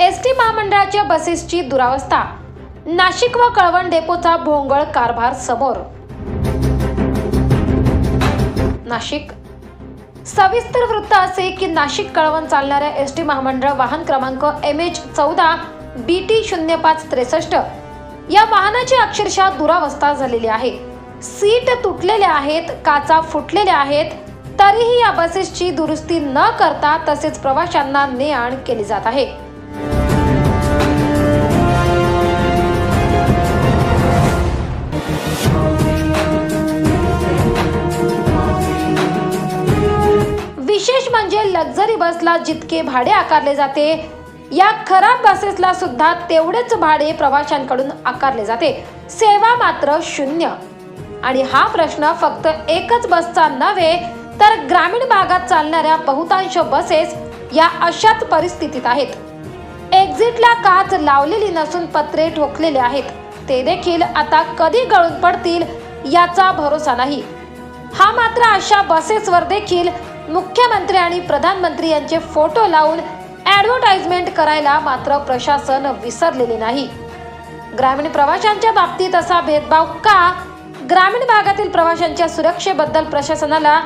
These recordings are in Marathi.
एस टी महामंडळाच्या बसेसची दुरावस्था. नाशिक व कळवण डेपोचा भोंगळ कारभार समोर. नाशिक सविस्तर वृत्त असे की नाशिक कळवण चालणाऱ्या एस टी महामंडळ वाहन क्रमांक एम एच चौदा बी टी शून्य पाच त्रेसष्ट या वाहनाची अक्षरशः दुरावस्था झालेली आहे. सीट तुटलेल्या आहेत काचा फुटलेल्या आहेत तरीही या बसेसची दुरुस्ती न करता तसेच प्रवाशांना ने आण केली जात आहे. विशेष म्हणजे लक्झरी बसला जितके भाडे आकारले जाते या खराब बसेसला सुद्धा तेवढेच भाडे प्रवाशांकडून आकारले जाते. सेवा मात्र शून्य. आणि हा प्रश्न फक्त एकच बसचा नव्हे तर ग्रामीण भागात चालणाऱ्या बहुतांश बसेस या अशाच परिस्थितीत आहेत. एक्झिटला काच लावलेली नसून पत्रे ठोकलेले आहेत. ते देखील आता कधी गळून पडतील याचा भरोसा नाही. हा मात्र अशा बसेसवर देखील मुख्यमंत्री आणि प्रधानमंत्री यांचे फोटो लावून ॲडव्हर्टाइजमेंट करायला मात्र प्रशासन विसरलेले नाही. ग्रामीण प्रवाशांच्या बाबतीत असा भेदभाव का? ग्रामीण भागातील प्रवाशांच्या सुरक्षेबद्दल प्रशासनाला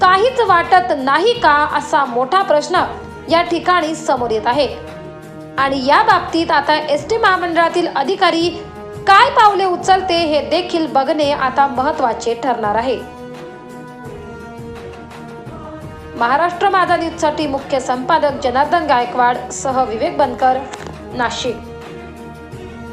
काहीच वाटत नाही का असा मोठा प्रश्न या ठिकाणी समोर येत आहे. आणि या बाबतीत आता एस टी महामंडळातील अधिकारी काय पावले उचलते हे देखील बघणे आता महत्त्वाचे ठरणार आहे. महाराष्ट्र माझा न्यूजसाठी मुख्य संपादक जनार्दन गायकवाड सह विवेक बनकर नाशिक.